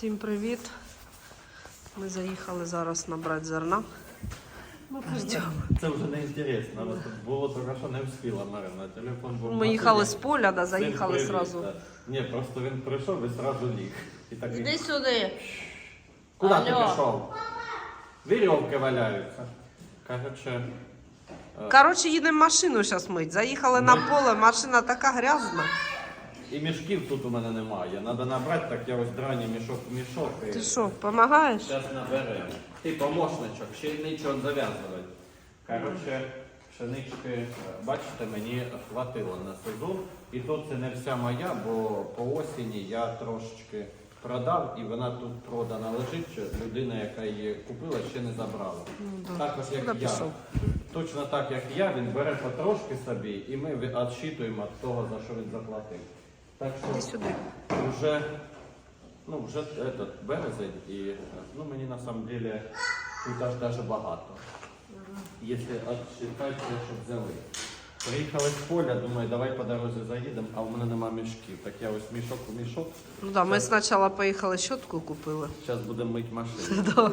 Всім привіт. Ми заїхали зараз набрати зерна. Це вже не інтересно. було тільки що не встигла Марина. Телефон був. Ми їхали з поля, да, заїхали привіз, зразу. да. Ні, просто він прийшов і одразу ліг. І так Іди сюди. Куди ти Алло. пішов? Вірьовки валяються. Коротше, Коротше, їдемо машину зараз мить. Заїхали на поле, машина така грязна. І мішків тут у мене немає. Треба набрати, так я ось драні мішок в мішок. І... Ти що, допомагаєш? Зараз наберемо. Ти помощничок, ще нічого зав'язувати. Коротше, пшенички, бачите, мені хватило на сезон. І то це не вся моя, бо по осені я трошечки продав і вона тут продана лежить. що Людина, яка її купила, ще не забрала. Також як я. пішов? Точно так, як я, він бере потрошки собі, і ми відчитуємо від того, за що він заплатив. Так що сюди. вже, ну, вже этот, березень, і ну, мені на самом деле тут аж даже багато. Якщо відчитати, щоб взяли. Приїхали з поля, думаю, давай по дорозі заїдемо, а в мене нема мішків. Так я ось мішок у мішок. Ну да, ми спочатку поїхали щотку купили. Зараз будемо мити машину. Да.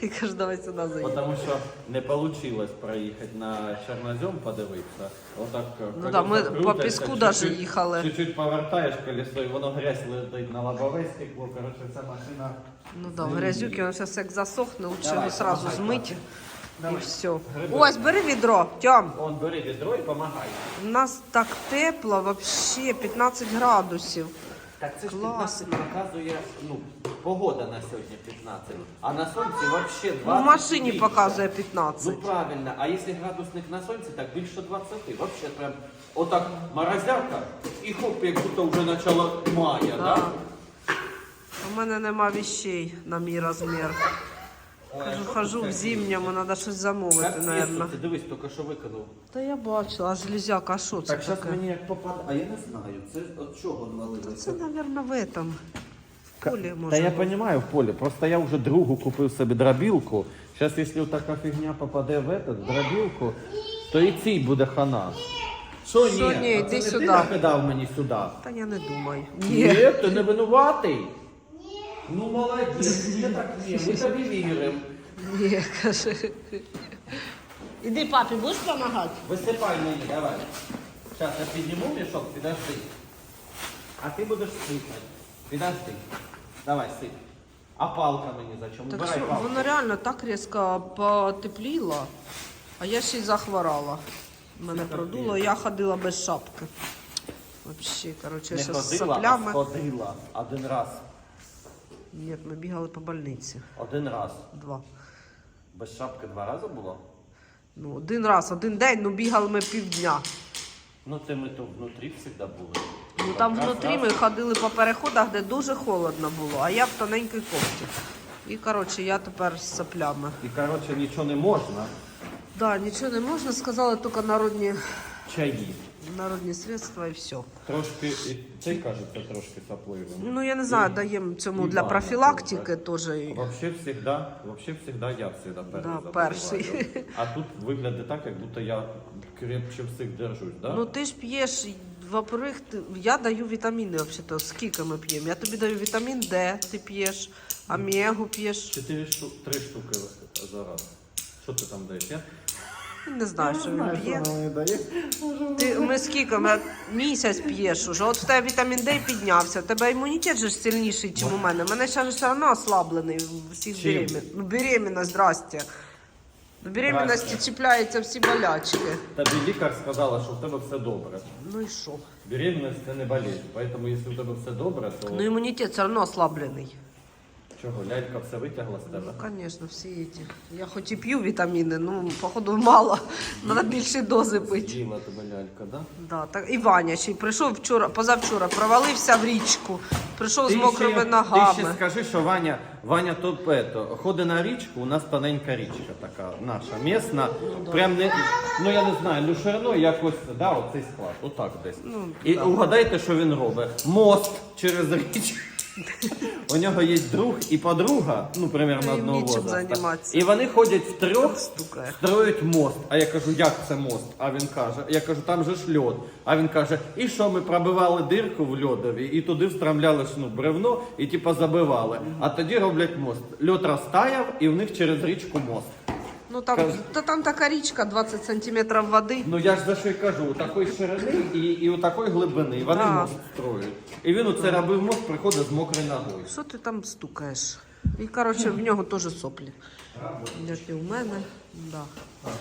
І каже, давай сюди заїдемо. Тому що не вийшло проїхати на Чорнозем подивитися. Отак, Ну да, ми по піску даже їхали. Чуть-чуть повертаєш колесо, і воно грязь летить на лобове стекло. Коротше, ця машина. Ну да, грязюки, він зараз як засохне, лучше його сразу помагай, змити. І все. Гриби. Ось, бери відро, Тьом. Он бери відро і помагай. У нас так тепло, вообще 15 градусів. Так це ж Класно. 15 показує, ну, погода на сьогодні 15. А на сонці взагалі 20. Ну, в машині більше. показує Ну правильно, а якщо градусник на сонці, так більше 20. Вообще прям отак морозяка і хоп, як будто вже почало мая, Да. да? У мене нема вещей на мій розмір. Кажу, хожу в зимньому, треба щось замовити, мабуть. тісто, ти дивись, тільки що виконав. Та я бачила, а железяка, а що це Так, зараз таке? мені як попаде, а я не знаю, це від чого навалилося. Це, мабуть, в этом. В полі Та може. я бути. розумію в полі, просто я вже другу купив собі дробілку. Зараз, якщо така фігня попаде в этот, в дробілку, то і цій буде хана. Що ні? Що ні, А йди це не сюди. Ти накидав мені сюди. Та я не думаю. Ні, Ні. ти не винуватий. Ну молодець, я так ні, ми тобі віримо. Ні, каже. Іди, папі, будеш допомагати? Висипай мені, давай. Зараз я підніму мішок, підожди. А ти будеш сипати. Підожди. Давай, сип. А палка мені зачем? Так Убирай що, палку. воно реально так різко потепліло, а я ще й захворала. Мене продуло, я ходила без шапки. Вообще, короче, Не я зараз з ходила, а сходила. Один раз. Ні, ми бігали по больниці. Один раз. Два. Без шапки два рази було? Ну, один раз, один день, ну бігали ми півдня. Ну це ми тут внутрі завжди були. Ну там Раз, внутрі раз. ми ходили по переходах, де дуже холодно було, а я в тоненькій кофті. І коротше, я тепер з соплями. І коротше нічого не можна. Да, нічого не можна, сказали тільки народні, Чаї. Народні средства і все. Трошки, і цей кажеться трошки сапливим. Ну я не знаю, даємо цьому І для профілактики теж. Вообще всегда, вообще всегда я всегда перший Да, перший. А тут виглядає так, як будто я крепче всіх держусь, да? Ну ти ж п'єш, во-первых, ти- я даю вітаміни взагалі, скільки ми п'ємо. Я тобі даю вітамін Д, ти п'єш, омегу п'єш. Чотири штуки, три штуки за раз. Що ти там даєш? Я Не знаю, що він п'є. Ти, ми скільки? Ми місяць п'єш уже. От в тебе вітамін Д піднявся. В тебе імунітет же ж сильніший, ніж у мене. Мене ще ж все одно ослаблений всіх Чим? беремен. Ну, беременность, здрасте. До беременності Здрасте. чіпляються всі болячки. Тобі лікар сказала, що в тебе все добре. Ну і що? Беременность це не болезнь. Поэтому, якщо у тебе все добре, то Ну імунітет все одно ослаблений. Чого, лялька все витягла з тебе? Ну, звісно, всі ці. Я хоч і п'ю вітаміни, ну, походу, мало. Треба більші дози пити. З'їла тебе лялька, да? Да, так. І Ваня ще й прийшов вчора, позавчора, провалився в річку, прийшов з мокрими ще, ногами. Ти ще скажи, що Ваня, Ваня тут ето, ходить на річку, у нас тоненька річка така наша, місна. Прям не, ну я не знаю, ну шириною якось, да, оцей склад, отак десь. Ну, І да. угадайте, що він робить. Мост через річку. У нього є друг і подруга, ну, примерно І одного нічим возраста. займатися. І вони ходять втрьох, Стукає. строять мост. А я кажу, як це мост? А він каже, я кажу, там же ж льод. А він каже, і що ми пробивали дирку в льодові, і туди встромляли ну, бревно і типа забивали. А тоді роблять мост. Льод розтаяв, і в них через річку мост. Ну там, Каже- та там така річка, 20 сантиметрів води. Ну я ж за що й кажу, у такої ширини і, і у такої глибини. Вони Да. мост строять. І він оце робив мост, приходить з мокрою ногою. Що ти там стукаєш? І коротше, в нього теж соплі. Як і у мене. Да. Так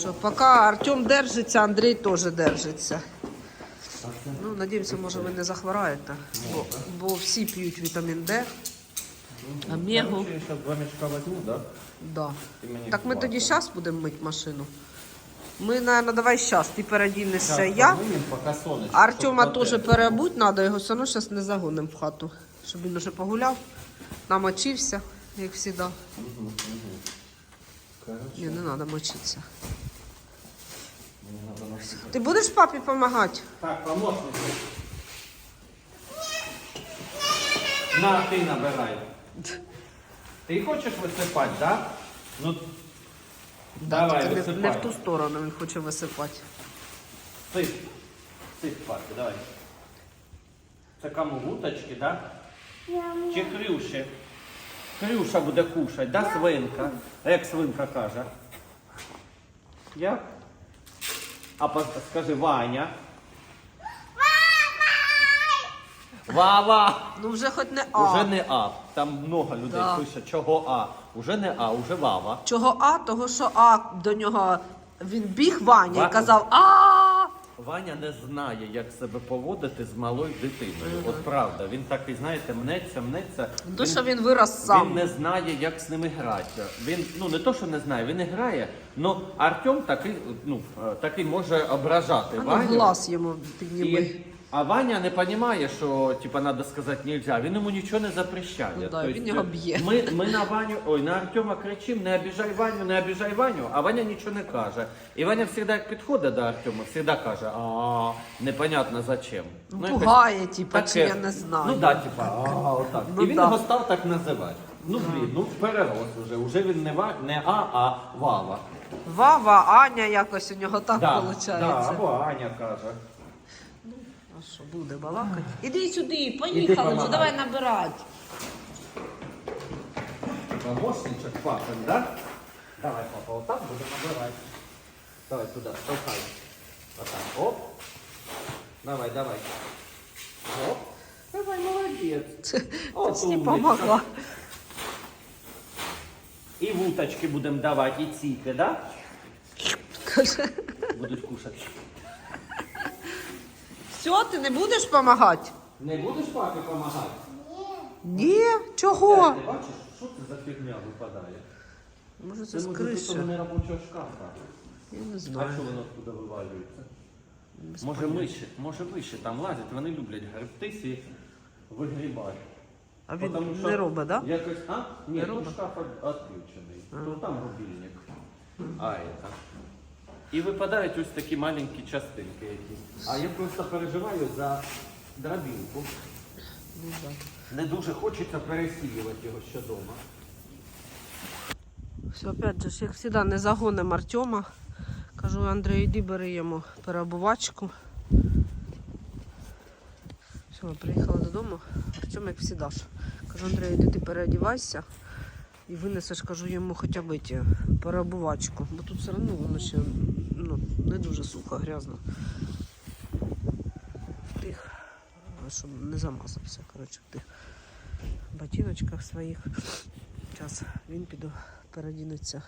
що поки Артем держиться, Андрій теж держиться. Ну, надіємося, може ви не захвораєте, бо, бо всі п'ють вітамін Д. Омегу. Я два мішка возьму, да? Да. Так ми тоді зараз будемо мити машину. Ми, наверное, давай зараз. Ти передінешся я. Артема теж переобуть треба, його все одно зараз не загонимо в хату. Щоб він уже погуляв, намочився, як завжди. Короче, Ні, не треба мочитися. Ти будеш папі допомагати? Так, помощник. На, ти набирай. Ти хочеш висипати, да? Ну, давай, тільки не, висипай. не в ту сторону він хоче висипати. Сип. Сип, папі, давай. Це кому вуточки, да? Чи Хрюші? Хрюша буде кушати, да, свинка? А як свинка каже? Як? А скажи Ваня. Вава! Ну вже хоч не А. Уже не А. Там много людей Да. пише, чого А. Уже не А, уже Вава. Чого А? Того, що А до нього він біг Ваня Ва- і казав А. Ваня не знає, як себе поводити з малою дитиною. От правда, він такий, знаєте, мнеться, мнеться. То, що він вирос сам. Він не знає, як з ними грати. Він ну не то, що не знає, він не грає. Ну Артем такий, ну е, такий може ображати А ну, Ваню. глаз йому підніми. І, а Ваня не розуміє, що типа треба сказати нельзя. Він йому нічого не запрещає. Ну да, він його б'є. Ми, ми на Ваню, ой, на Артема кричимо, не обіжай Ваню, не обіжай Ваню, а Ваня нічого не каже. І Ваня завжди, як підходить до Артема, завжди каже, а непонятно зачем. Ну, якось пугає, типа, чи я не знаю. Ну да, типа, а, отак. Ну І він да. його став так називати. Ну блін, ну перерос уже. Уже він не, ва, не А, а Вава. Вава, Аня якось у нього так да, виходить. да, або Аня каже. А що буде балакати? Іди сюди, поїхали помагай. давай набирати. Помощничок папин, да? Давай, папа, вот так будем набирать. Давай туда, толкай. Вот так, оп. Давай, давай. Оп. Давай, молодец. Почти умничка. помогла. І вуточки будемо давати, і ціпи, да? Будуть кушати. Все, ти не будеш допомагати? Не будеш папі допомагати? Ні, чого? Ти бачиш, що це за фігня випадає? Може це Це з може криші? не робочого шкафа. Я не А що воно туди вивалюється? Може миші, може миші там лазять, вони люблять гребтись і вигрібати. А він Потому що не робить, так? Да? Якось, а? Ні, Не робить? шкаф відключений. Тут там рубільник. А, это. І випадають ось такі маленькі частинки якісь. А я просто переживаю за драбінку. Не дуже хочеться пересіювати його ще вдома. Все, опять же, як завжди, не загонимо Артема. Кажу, Андрій, іди бери йому переобувачку. Все, ми приїхали додому. Артем, як завжди. Кажу, Андрій, іди ти переодівайся і винесеш, кажу, йому хоча б ті, переобувачку. Бо тут все одно воно ще ну, не дуже сухо, грязно. Тих, щоб не замазався, коротше, в тих ботиночках своїх. Зараз він піду передінеться.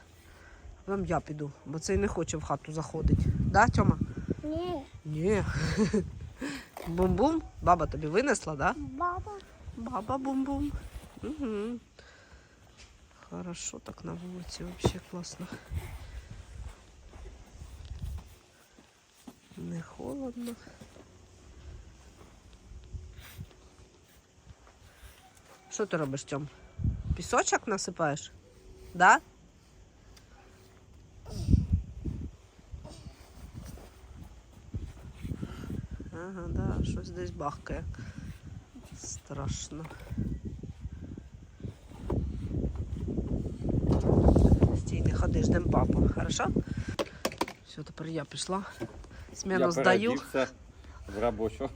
Вам я піду, бо цей не хоче в хату заходити. Да, Тьома? Ні, Ні. Бум-бум. Баба тобі винесла, да? баба. Баба бум-бум. Угу. Хорошо так на вулиці, взагалі класно. Не холодно. Що ти робиш, Тьом? Пісочок насипаєш? Да? Ага, да, щось десь бахкає. Страшно. Йди, ждем папу. Хорошо? Все, тепер я пішла. Зміну Я здаю. в робочу.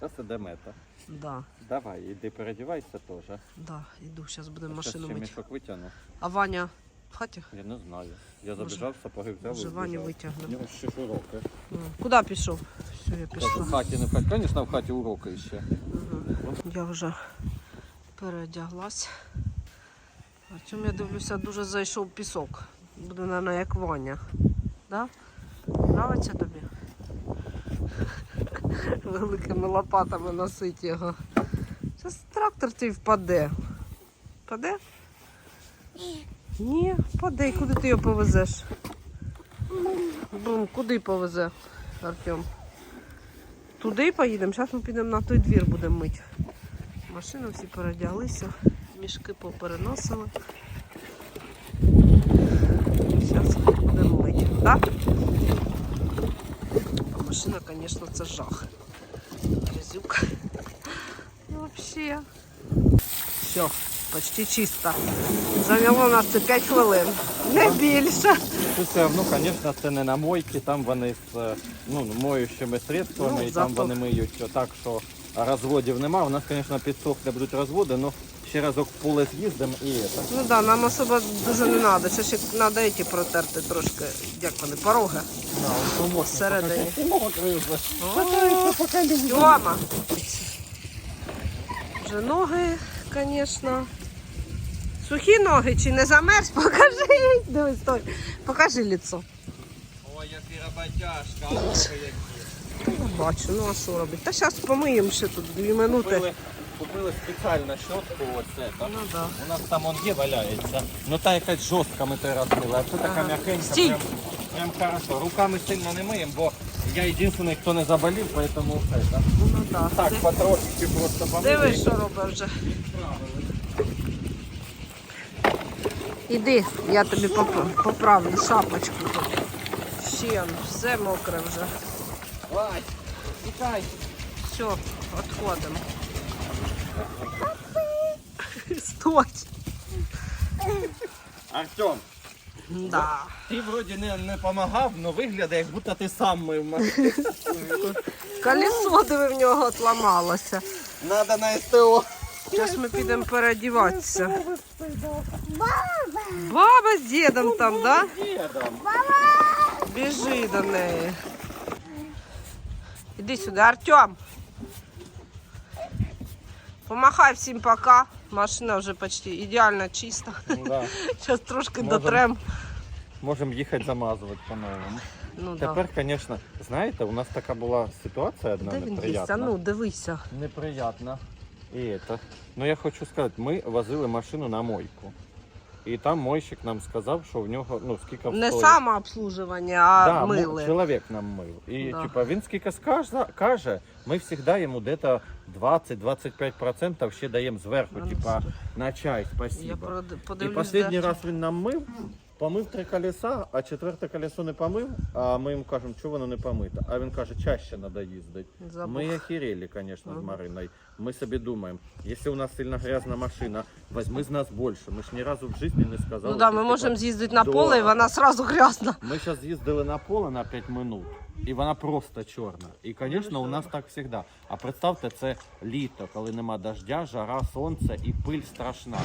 Зараз іде мета. Да, Давай, іди переодівайся теж. да, іду, зараз будемо машину мити. мішок витягну. А Ваня в хаті? Я не знаю. Я Може- забіжав, сапоги взяв. і Може, Ваню. У нього ще ж уроки. М, Куди пішов? Все, я пішла. В хаті не в хаті. Звісно, в хаті уроки ще. Я вже переодяглась. Артем, я дивлюся, дуже зайшов пісок. Буде, мабуть, як Ваня. Да? Нравиться тобі? Великими лопатами носить його. Зараз трактор твій впаде. Впаде? Ні, впаде. І куди ти його повезеш? Бум, куди повезе Артем? Туди поїдемо. Зараз ми підемо на той двір будемо мити. Машину всі передяглися, мішки попереносили. Зараз будемо мити, так? А машина, звісно, це жах. Грязюка. Ну, взагалі. Все, почти чисто. Зайняло нас це 5 хвилин. Не більше. Тут все одно, звісно, це не на мойки, там вони з е, ну, моючими средствами, Ну, і там зато- вони миють так, що розводів нема. У нас, звісно, підсохли будуть розводи, але ще разок поле з'їздимо і це. Ну так, да, нам особо дуже не треба. Ще ще треба ці протерти трошки, як вони, пороги. Всередині. Тьома. Вже ноги, звісно. Сухі ноги чи не замерз? Покажи. Дивись, стой. Покажи лицо. Ой, який роботяжка, Бачу, ну а що робити? Та зараз помиємо ще тут дві минути. Купили, спеціально щотку, оце, так? Ну да. У нас там он є валяється. Ну та якась жорстка ми той раз мили, а це така м'якенька, Стій. прям, прям хорошо. Руками сильно не миємо, бо я єдиний, хто не заболів, поэтому все. Так, Ну да. так потрошки просто помили. Дивись, що робить вже. Іди, я тобі поп- поправлю шапочку. тут. Ще он, все мокре вже. Вась, тікай. Все, відходимо. Стой. Артем, Да. ти вроді не, не помагав, але виглядає, як будто ти сам мив машину. Колесо диви в нього отламалося. Надо на СТО. Зараз ми підемо переодіватися. Баба з дідом там, да? Дідом. Біжи до неї. Іди сюди, Артем. Помахай всім пока. Машина вже почти ідеально чиста. Да. Зараз трошки Можем. дотрем. Можемо їхати замазувати по-новому. Ну. Тепер, звісно, знаєте, у нас така була ситуація одна Де він неприятна. А ну, дивися. Неприятно. І це. Ну я хочу сказати, ми возили машину на мойку. І там мойщик нам сказав, що в нього ну скільки Не стоїть. самообслужування, а да, мили. чоловік нам мив. І Да. типа він скільки скаже, каже, ми завжди йому десь 20-25% ще даємо зверху, типа на чай, Я спасибо. прод- І останній раз він нам мив, помив три колеса, а четверте колесо не помив. А ми йому кажемо, чого воно не помите. А він каже, чаще треба їздити. Забух. Ми охерели, звісно, з Мариною. Ми собі думаємо, якщо у нас сильно грязна машина, візьми з нас більше. Ми ж ні разу в житті не сказали. Ну да, ми можемо з'їздити на поле, і вона одразу грязна. Ми зараз з'їздили на поле на 5 минут, і вона просто чорна. І, звісно, у нас так завжди. А представте, це літо, коли нема дождя, жара, сонце і пиль страшна.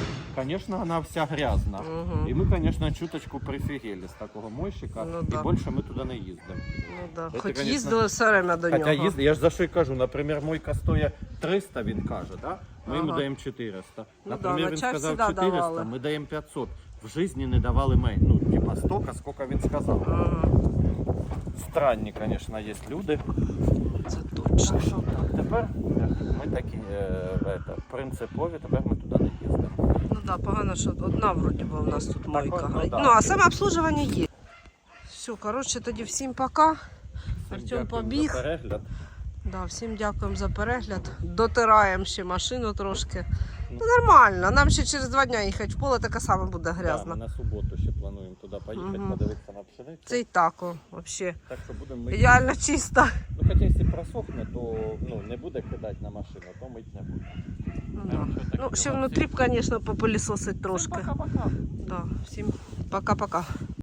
Звісно, вона вся грязна. Мгм. І ми, звісно, чуточку прифігели з такого мойщика, Ну і більше ми туди не їздимо. Ну, да. Це, Хоч конечно, їздили все время до Хоча нього. їзд, я ж за що й кажу, наприклад, мойка стоїть 300, він каже, да? ми йому Ага. даємо 400. Ну Наприклад, да, він сказав всегда 400, давали. ми даємо 500. В житті не давали менше, ну, типа, стільки, скільки він сказав. Ага, Странні, звісно, є люди. це точно. Так що так, тепер ми такі е, принципові, тепер ми туди не їздимо. Ну да, погано, що одна вроді би у нас тут мойка. ну да. Ну, а самообслуживання є. Все, коротше, тоді всім пока. Артем побіг. За перегляд. Да, всім дякуємо за перегляд. Дотираємо ще машину трошки. Ну. Нормально. Нам ще через два дні їхати в поле така сама буде Да, грязна. ми на суботу ще плануємо туди поїхати, Мгм. подивитися на пшеницю. Це і так, о, взагалі. Так що будемо ми. Ідеально чисто. Ну, хоча якщо просохне, то ну, не буде кидати на машину, то мить не буде. Ну, да. ну ще внутрі б, звісно, попилісосить трошки. Пока-пока. Да, всім Пока-пока.